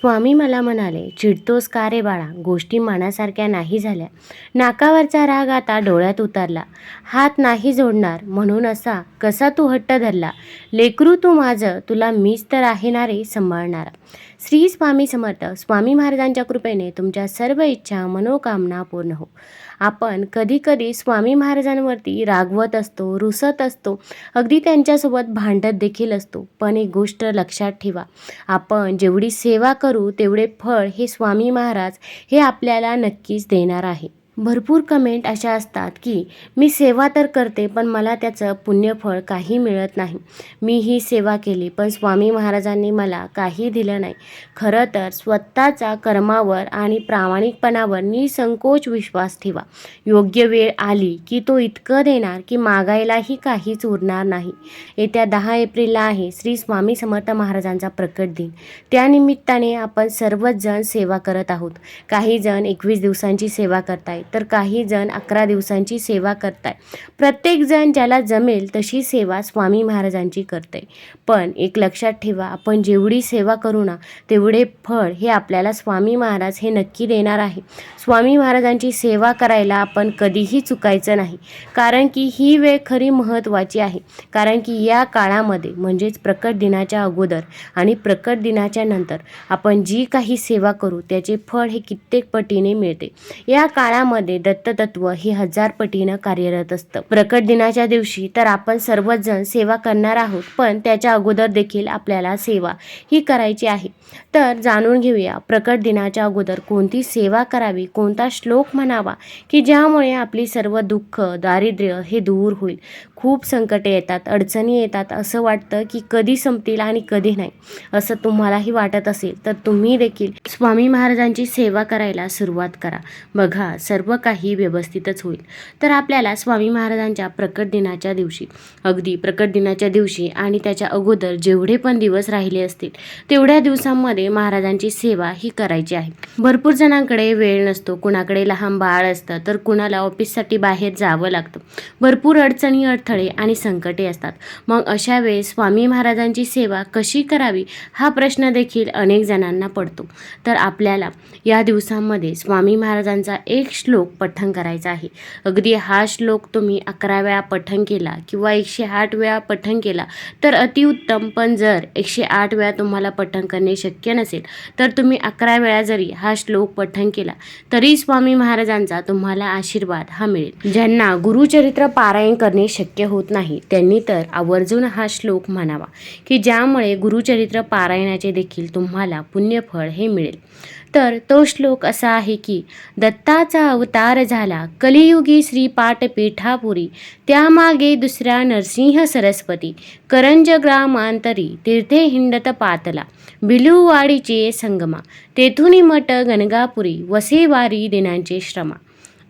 स्वामी मला म्हणाले चिडतोस का रे बाळा? गोष्टी मनासारख्या नाही झाल्या. नाकावरचा राग आता डोळ्यात उतरला. हात नाही जोडणार म्हणून असा कसा तू हट्ट धरला? लेकरू तू माझं तुला मीच तर आहे ना रे सांभाळणारा. श्री स्वामी समर्थ स्वामी महाराजांच्या कृपेने तुमच्या सर्व इच्छा मनोकामना पूर्ण हो. आपण कधीकधी स्वामी महाराजांवरती रागवत असतो रुसत असतो अगदी त्यांच्यासोबत भांडत देखील असतो पण एक गोष्ट लक्षात ठेवा. आपण जेवढी सेवा करू तेवढे फळ हे स्वामी महाराज हे आपल्याला नक्कीच देणार आहे. भरपूर कमेंट अशा असतात की मी सेवा तर करते पण मला त्याचं पुण्यफळ काही मिळत नाही. मी ही सेवा केली पण स्वामी महाराजांनी मला काही दिलं नाही. खरं तर स्वतःचा कर्मावर आणि प्रामाणिकपणावर निसंकोच विश्वास ठेवा. योग्य वेळ आली की तो इतकं देणार की मागायलाही काहीच उरणार नाही. येत्या दहा एप्रिलला आहे श्री स्वामी समर्थ महाराजांचा प्रकट दिन. त्यानिमित्ताने आपण सर्वच जण सेवा करत आहोत. काही जण एकवीस दिवसांची सेवा करताय तर काही जण अकरा दिवसांची सेवा करताय. प्रत्येक जण ज्याला जमेल तशी सेवा स्वामी महाराजांची करते पण एक लक्षात ठेवा आपण जेवढी सेवा करू ना तेवढे फळ हे आपल्याला स्वामी महाराज हे नक्की देणार आहे. स्वामी महाराजांची सेवा करायला आपण कधीही चुकायचं नाही. कारण की ही वेळ खरी महत्त्वाची आहे. कारण की या काळामध्ये म्हणजेच प्रकट दिनाच्या अगोदर आणि प्रकट दिनाच्या नंतर आपण जी काही सेवा करू त्याचे फळ हे कित्येक पटीने मिळते. या काळामध्ये दत्ततत्व हे हजार पटीनं कार्यरत असतं. प्रकट दिनाच्या दिवशी तर आपण सर्वच जण सेवा करणार आहोत पण त्याच्या अगोदर देखील आपल्याला सेवा ही करायची आहे. तर जाणून घेऊया प्रकट दिनाच्या अगोदर कोणती सेवा करावी कोणता श्लोक म्हणावा की ज्यामुळे आपली सर्व दुःख दारिद्र्य हे दूर होईल. खूप संकटे येतात अडचणी येतात असं वाटतं की कधी संपतील आणि कधी नाही असं तुम्हालाही वाटत असेल तर तुम्ही देखील स्वामी महाराजांची सेवा करायला सुरुवात करा. बघा सर्व काही व्यवस्थितच होईल. तर आपल्याला स्वामी महाराजांच्या प्रकट दिनाच्या दिवशी अगदी प्रकट दिनाच्या दिवशी आणि त्याच्या अगोदर जेवढे पण दिवस राहिले असतील तेवढ्या दिवसांमध्ये महाराजांची सेवा ही करायची आहे. भरपूर जणांकडे वेळ नसतो कुणाकडे लहान बाळ असतं तर कुणाला ऑफिससाठी बाहेर जावं लागतं. भरपूर अडचणी अडथळे आणि संकटे असतात. मग अशा वेळेस स्वामी महाराजांची सेवा कशी करावी हा प्रश्न देखील अनेक जणांना पडतो. तर आपल्याला या दिवसांमध्ये स्वामी महाराजांचा एक श्लोक पठण करायचा आहे. अगदी हा श्लोक तुम्ही अकरा वेळा पठण केला किंवा एकशे आठ वेळा पठण केला तर अतिउत्तम पण जर एकशे आठ वेळा तुम्हाला पठण करणे शक्य नसेल तर तुम्ही अकरा वेळा जरी हा श्लोक पठण केला तरी स्वामी महाराजांचा तुम्हाला आशीर्वाद हा मिळेल. ज्यांना गुरुचरित्र पारायण करणे शक्य होत नाही. त्यांनी तर आवर्जून हा श्लोक म्हणावा की ज्यामुळे गुरुचरित्र पारायणाचे देखील तुम्हाला पुण्यफळ हे मिळेल. तर तो श्लोक असा आहे की दत्ताचा अवतार झाला कलियुगी श्रीपाठ पीठापुरी त्यामागे दुसऱ्या नरसिंह सरस्वती करंज ग्रामांतरी तीर्थे हिंडत पातला बिलुवाडीचे संगमा तेथुनी मठ गणगापुरी वसेवारी दिनांचे श्रमा.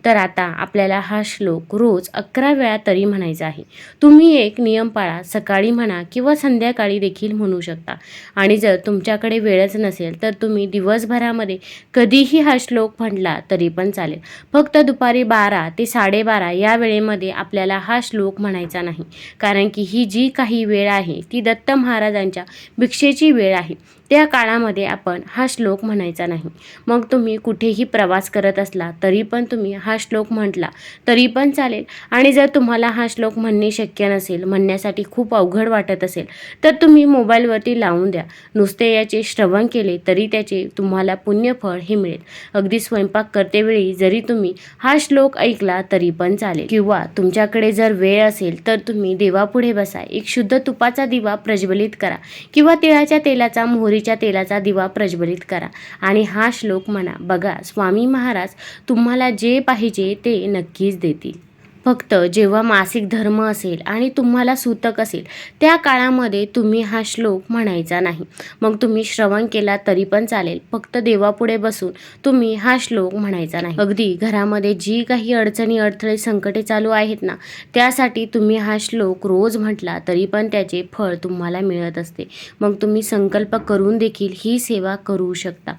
तर आता आपल्याला हा श्लोक रोज अकरा वेळा तरी म्हणायचा आहे. तुम्ही एक नियम पाळा सकाळी म्हणा किंवा संध्याकाळी देखील म्हणू शकता. आणि जर तुमच्याकडे वेळच नसेल तर तुम्ही दिवसभरामध्ये कधीही हा श्लोक म्हटला तरी पण चालेल. फक्त दुपारी बारा ते साडेबारा या वेळेमध्ये आपल्याला हा श्लोक म्हणायचा नाही. कारण की ही जी काही वेळ आहे ती दत्त महाराजांच्या भिक्षेची वेळ आहे. त्या काळामध्ये आपण हा श्लोक म्हणायचा नाही. मग तुम्ही कुठेही प्रवास करत असला तरी पण तुम्ही हा श्लोक म्हटला तरी पण चालेल. आणि जर तुम्हाला हा श्लोक म्हणणे शक्य नसेल म्हणण्यासाठी खूप अवघड वाटत असेल तर तुम्ही मोबाईलवरती लावून द्या. नुसते याचे श्रवण केले तरी त्याचे तुम्हाला पुण्यफळ हे मिळेल. अगदी स्वयंपाक करतेवेळी जरी तुम्ही हा श्लोक ऐकला तरी पण चालेल. किंवा तुमच्याकडे जर वेळ असेल तर तुम्ही देवापुढे बसा. एक शुद्ध तुपाचा दिवा प्रज्वलित करा. किंवा तिळाच्या तेलाचा मोहरीच्या तेलाचा दिवा प्रज्वलित करा. आणि हा श्लोक म्हणा बघा स्वामी महाराज तुम्हाला जे पाहिजे ते नक्कीच देतील. फक्त जेव्हा मासिक धर्म असेल आणि तुम्हाला सूतक असेल त्या काळामध्ये तुम्ही हा श्लोक म्हणायचा नाही. मग तुम्ही श्रवण केला तरी पण चालेल. फक्त देवापुढे बसून तुम्ही हा श्लोक म्हणायचा नाही. अगदी घरामध्ये जी काही अडचणी अडथळे संकटे चालू आहेत ना त्यासाठी तुम्ही हा श्लोक रोज म्हटला तरी पण त्याचे फळ तुम्हाला मिळत असते. मग तुम्ही संकल्प करून देखील ही सेवा करू शकता.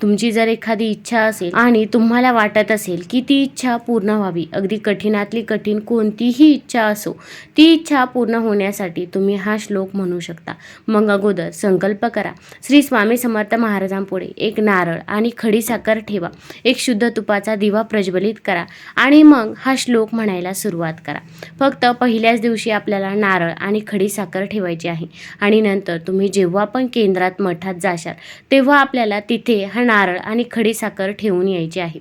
तुमची जर एखादी इच्छा असेल आणि तुम्हाला वाटत असेल की ती इच्छा पूर्ण व्हावी अगदी कठीणातली कठीण कोणतीही इच्छा असो ती इच्छा पूर्ण होण्यासाठी तुम्ही हा श्लोक म्हणू शकता. मग अगोदर संकल्प करा. श्री स्वामी समर्थ महाराजांपुढे एक नारळ आणि खडीसाखर ठेवा. एक शुद्ध तुपाचा दिवा प्रज्वलित करा आणि मग हा श्लोक म्हणायला सुरुवात करा. फक्त पहिल्याच दिवशी आपल्याला नारळ आणि खडीसाखर ठेवायची आहे आणि नंतर तुम्ही जेव्हा पण केंद्रात मठात जाशाल तेव्हा आपल्याला तिथे हा नारळ आणि खडीसाखर ठेवून यायची आहे.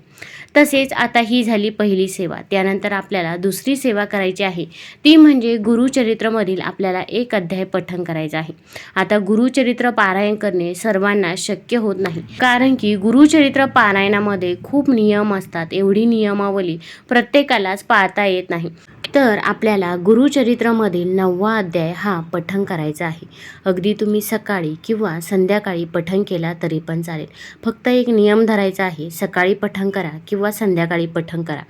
तसेच आता ही झाली पहिली सेवा. त्यानंतर आपल्याला दुसरी सेवा करायची आहे. ती म्हणजे गुरुचरित्रमधील आपल्याला एक अध्याय पठण करायचा आहे. आता गुरुचरित्र पारायण करणे सर्वांना शक्य होत नाही. कारण की गुरुचरित्र पारायणामध्ये खूप नियम असतात. एवढी नियमावली प्रत्येकालाच पाळता येत नाही. तर आपल्याला गुरुचरित्रामधील नववा अध्याय हा पठण करायचा आहे. अगदी तुम्ही सकाळी किंवा संध्याकाळी पठण केला तरी पण चालेल. फक्त एक नियम धरायचा आहे सकाळी पठण करा किंवा संध्याकाळी पठण करा.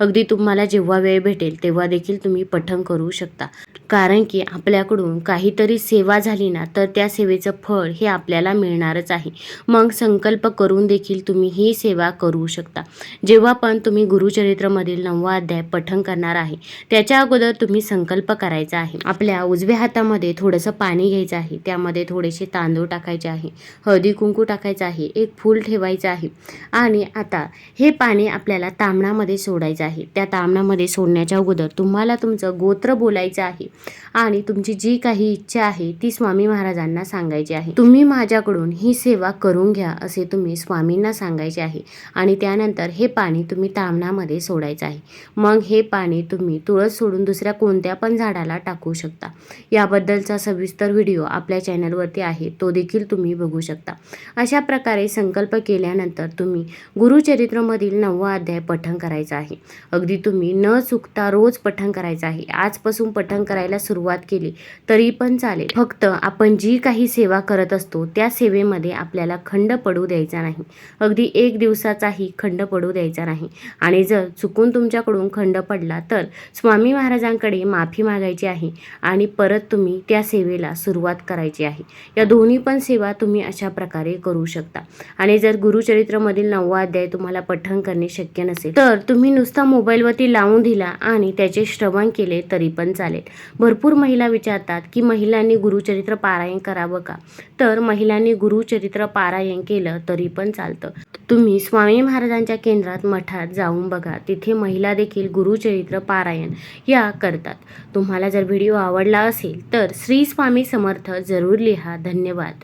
अगदी तुम्हाला जेव्हा वेळ भेटेल तेव्हा देखील तुम्ही पठण करू शकता. कारण की आपल्याकडून काहीतरी सेवा झाली ना तर त्या सेवेचं फळ हे आपल्याला मिळणारच आहे. मग संकल्प करून देखील तुम्ही ही सेवा करू शकता. जेव्हा पण तुम्ही गुरुचरित्रमधील नववा अध्याय पठण करणार आहे त्याच्या अगोदर तुम्ही संकल्प करायचा आहे. आपल्या उजव्या हातामध्ये थोडंसं पाणी घ्यायचं आहे. त्यामध्ये थोडेसे तांदूळ टाकायचे आहे. हळदी कुंकू टाकायचं आहे. एक फूल ठेवायचं आहे. आणि आता हे पाणी आपल्याला तामणामध्ये सोडायचं आहे. त्या तामणामध्ये सोडण्याच्या अगोदर तुम्हाला तुमचं गोत्र बोलायचं आहे. आणि तुमची जी काही इच्छा आहे ती स्वामी महाराजांना सांगायची आहे. तुम्ही माझ्याकडून ही सेवा करून घ्या असे तुम्ही स्वामींना सांगायचे आहे. आणि त्यानंतर हे पाणी तुम्ही तामणामध्ये सोडायचं आहे. मग हे पाणी तुम्ही तुळस सोडून दुसऱ्या कोणत्या पण झाडाला टाकू शकता. याबद्दलचा सविस्तर व्हिडिओ आपल्या चॅनलवरती आहे. तो देखील तुम्ही बघू शकता. अशा प्रकारे संकल्प केल्यानंतर तुम्ही गुरुचरित्रमधील नववा अध्याय पठण करायचा आहे. अगदी तुम्ही न चुकता रोज पठण करायचं आहे. आजपासून पठण करायला सुरुवात केली तरी पण चालेल. फक्त आपण जी काही सेवा करत असतो त्या सेवेमध्ये आपल्याला खंड पडू द्यायचा नाही. अगदी एक दिवसाचाही खंड पडू द्यायचा नाही. आणि जर चुकून तुमच्याकडून खंड पडला तर स्वामी महाराजांकडे माफी मागायची आहे आणि परत तुम्ही त्या सेवेला सुरुवात करायची आहे. या दोन्ही पण सेवा तुम्ही अशा प्रकारे करू शकता. आणि जर गुरुचरित्रमधील नववा अध्याय तुम्हाला पठण करणे शक्य नसेल तर तुम्ही नुसता मोबाईलवरती लावून दिला आणि त्याचे श्रवण केले तरी पण चालेल. भरपूर महिला विचारतात की महिलांनी गुरुचरित्र पारायण करावं का? तर महिलांनी गुरुचरित्र पारायण केलं तरी पण चालतं. तुम्ही स्वामी महाराजांच्या केंद्रात मठात जाऊन बघा. तिथे महिला देखील गुरुचरित्र पारायण या करतात. तुम्हाला जर व्हिडिओ आवडला असेल तर श्री स्वामी समर्थ जरूर लिहा. धन्यवाद.